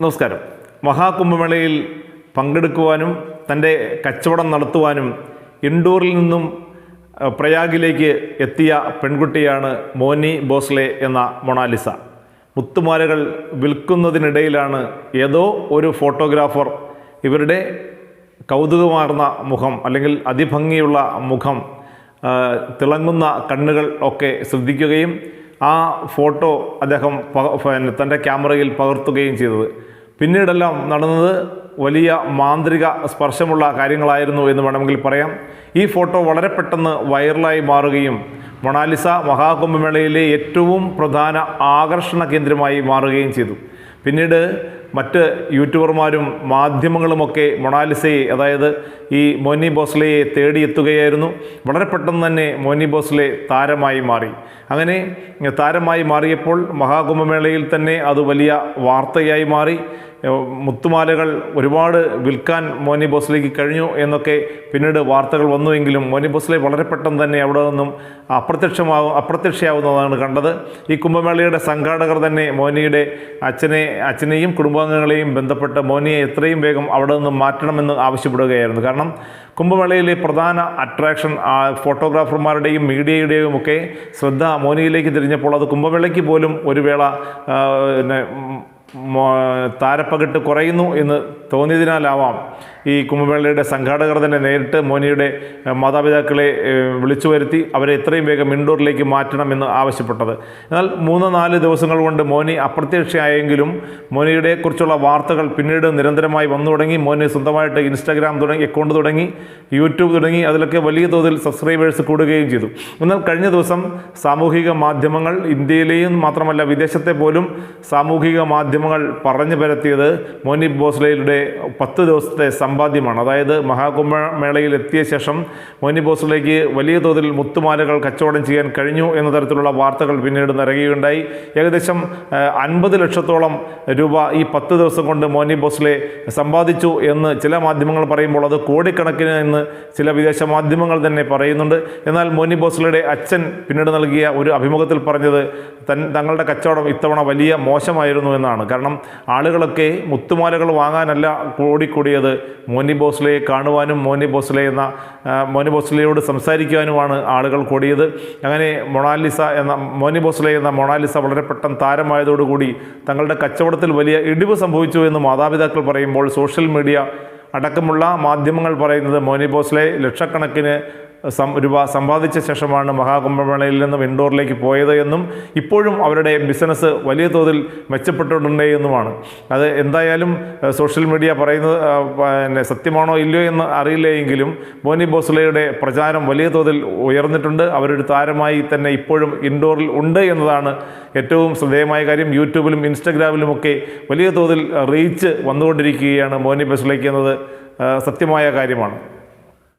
നമസ്കാരം. മഹാകുംഭമേളയിൽ പങ്കെടുക്കുവാനും തന്റെ കച്ചവടം നടത്തുവാനും ഇൻഡോറിൽ നിന്നും പ്രയാഗിലേക്ക് എത്തിയ പെൺകുട്ടിയാണ് മോനി ബോസ്ലെ എന്ന മൊണാലിസ. മുത്തുമാലകൾ വിൽക്കുന്നതിനിടയിലാണ് ഏതോ ഒരു ഫോട്ടോഗ്രാഫർ ഇവരുടെ കൗതുകമാർന്ന മുഖം അല്ലെങ്കിൽ അതിഭംഗിയുള്ള മുഖം തിളങ്ങുന്ന കണ്ണുകൾ ഒക്കെ ശ്രദ്ധിക്കുകയും ആ ഫോട്ടോ അദ്ദേഹം പിന്നെ തന്റെ ക്യാമറയിൽ പകർത്തുകയും ചെയ്തത്. പിന്നീടെല്ലാം നടന്നത് വലിയ മാന്ത്രിക സ്പർശമുള്ള കാര്യങ്ങളായിരുന്നു എന്ന് വേണമെങ്കിൽ പറയാം. ഈ ഫോട്ടോ വളരെ പെട്ടെന്ന് വൈറലായി മാറുകയും മൊണാലിസ മഹാകുംഭമേളയിലെ ഏറ്റവും പ്രധാന ആകർഷണ കേന്ദ്രമായി മാറുകയും ചെയ്തു. പിന്നീട് മറ്റ് യൂട്യൂബർമാരും മാധ്യമങ്ങളുമൊക്കെ മൊണാലിസയെ അതായത് ഈ മോനി ബോസ്ലയെ തേടിയെത്തുകയായിരുന്നു. വളരെ പെട്ടെന്ന് തന്നെ മോനി ബോസ്ലെ താരമായി മാറി. അങ്ങനെ താരമായി മാറിയപ്പോൾ മഹാകുംഭമേളയിൽ തന്നെ അത് വലിയ വാർത്തയായി മാറി. മുത്തുമാലകൾ ഒരുപാട് വിൽക്കാൻ മോനി ബോസ്ലേക്ക് കഴിഞ്ഞു എന്നൊക്കെ പിന്നീട് വാർത്തകൾ വന്നുവെങ്കിലും മോനി ബോസ്ലെ വളരെ പെട്ടെന്ന് തന്നെ അവിടെ നിന്നും അപ്രത്യക്ഷമാവും അപ്രത്യക്ഷയാവുന്നതാണ് കണ്ടത്. ഈ കുംഭമേളയുടെ സംഘാടകർ തന്നെ മോനിയുടെ അച്ഛനെ അച്ഛനെയും കുടുംബാംഗങ്ങളെയും ബന്ധപ്പെട്ട് മോനിയെ എത്രയും വേഗം അവിടെ നിന്ന് മാറ്റണമെന്ന് ആവശ്യപ്പെടുകയായിരുന്നു. കാരണം കുംഭമേളയിലെ പ്രധാന അട്രാക്ഷൻ ഫോട്ടോഗ്രാഫർമാരുടെയും മീഡിയയുടെയും ഒക്കെ ശ്രദ്ധ മോനിയിലേക്ക് തിരിഞ്ഞപ്പോൾ അത് കുംഭമേളയ്ക്ക് പോലും ഒരു വേള താരപ്പകിട്ട് കുറയുന്നു എന്ന് തോന്നിയതിനാലാവാം ഈ കുംഭമേളയുടെ സംഘാടകർ തന്നെ നേരിട്ട് മോനിയുടെ മാതാപിതാക്കളെ വിളിച്ചു വരുത്തി അവരെ എത്രയും വേഗം ഇൻഡോറിലേക്ക് മാറ്റണമെന്ന് ആവശ്യപ്പെട്ടത്. എന്നാൽ മൂന്ന് നാല് ദിവസങ്ങൾ കൊണ്ട് മോനി അപ്രത്യക്ഷയായെങ്കിലും മോനിയുടെ കുറിച്ചുള്ള വാർത്തകൾ പിന്നീട് നിരന്തരമായി വന്നു തുടങ്ങി. മോനി സ്വന്തമായിട്ട് ഇൻസ്റ്റാഗ്രാം തുടങ്ങി അക്കൗണ്ട് തുടങ്ങി യൂട്യൂബ് തുടങ്ങി അതിലൊക്കെ വലിയ തോതിൽ സബ്സ്ക്രൈബേഴ്സ് കൂടുകയും ചെയ്തു. എന്നാൽ കഴിഞ്ഞ ദിവസം സാമൂഹിക മാധ്യമങ്ങൾ ഇന്ത്യയിലെയും മാത്രമല്ല വിദേശത്തെ പോലും സാമൂഹിക മാധ്യമങ്ങൾ പറഞ്ഞു പരത്തിയത് മോനി ബോസ്ലയുടെ പത്ത് ദിവസത്തെ സമ്പാദ്യമാണ്. അതായത് മഹാകുംഭമേളയിൽ എത്തിയ ശേഷം മോനി ബോസ്ലേക്ക് വലിയ തോതിൽ മുത്തുമാലകൾ കച്ചവടം ചെയ്യാൻ കഴിഞ്ഞു എന്ന തരത്തിലുള്ള വാർത്തകൾ പിന്നീട് നിറയുകയുണ്ടായി. ഏകദേശം അൻപത് ലക്ഷത്തോളം രൂപ ഈ പത്ത് ദിവസം കൊണ്ട് മോനി ബോസ്ലെ സമ്പാദിച്ചു എന്ന് ചില മാധ്യമങ്ങൾ പറയുമ്പോൾ അത് കോടിക്കണക്കിന് എന്ന് ചില വിദേശ മാധ്യമങ്ങൾ തന്നെ പറയുന്നുണ്ട്. എന്നാൽ മോനി ബോസ്ലയുടെ അച്ഛൻ പിന്നീട് നൽകിയ ഒരു അഭിമുഖത്തിൽ പറഞ്ഞത് തൻ തങ്ങളുടെ കച്ചവടം ഇത്തവണ വലിയ മോശമായിരുന്നു എന്നാണ്. കാരണം ആളുകളൊക്കെ മുത്തുമാലകൾ വാങ്ങാനല്ല കൂടിക്കൂടിയത് മോനി ബോസ്ലയെ കാണുവാനും മോനി ബോസ്ലെ എന്ന മോനി ബോസ്ലയോട് സംസാരിക്കുവാനുമാണ് ആളുകൾ കൂടിയത്. അങ്ങനെ മൊണാലിസ എന്ന മോനി ബോസ്ലെ എന്ന മൊണാലിസ വളരെ പെട്ടെന്ന് താരമായതോടുകൂടി തങ്ങളുടെ കച്ചവടത്തിൽ വലിയ ഇടിവ് സംഭവിച്ചു എന്ന് മാതാപിതാക്കൾ പറയുമ്പോൾ സോഷ്യൽ മീഡിയ അടക്കമുള്ള മാധ്യമങ്ങൾ പറയുന്നത് മോനി ബോസ്ലെ ലക്ഷക്കണക്കിന് രൂപ സമ്പാദിച്ച ശേഷമാണ് മഹാകുംഭമേളയിൽ നിന്നും ഇൻഡോറിലേക്ക് പോയത് എന്നും ഇപ്പോഴും അവരുടെ ബിസിനസ് വലിയ തോതിൽ മെച്ചപ്പെട്ടിട്ടുണ്ട് എന്നുമാണ്. അത് എന്തായാലും സോഷ്യൽ മീഡിയ പറയുന്നത് പിന്നെ സത്യമാണോ ഇല്ലയോ എന്ന് അറിയില്ലെങ്കിലും മോനി ബോസ്ലയുടെ പ്രചാരം വലിയ തോതിൽ ഉയർന്നിട്ടുണ്ട്. അവരൊരു താരമായി തന്നെ ഇപ്പോഴും ഇൻഡോറിൽ ഉണ്ട് എന്നതാണ് ഏറ്റവും ശ്രദ്ധേയമായ കാര്യം. യൂട്യൂബിലും ഇൻസ്റ്റഗ്രാമിലുമൊക്കെ വലിയ തോതിൽ റീച്ച് വന്നുകൊണ്ടിരിക്കുകയാണ് മോനി ബോസ്ലേക്ക് എന്നത് സത്യമായ കാര്യമാണ്.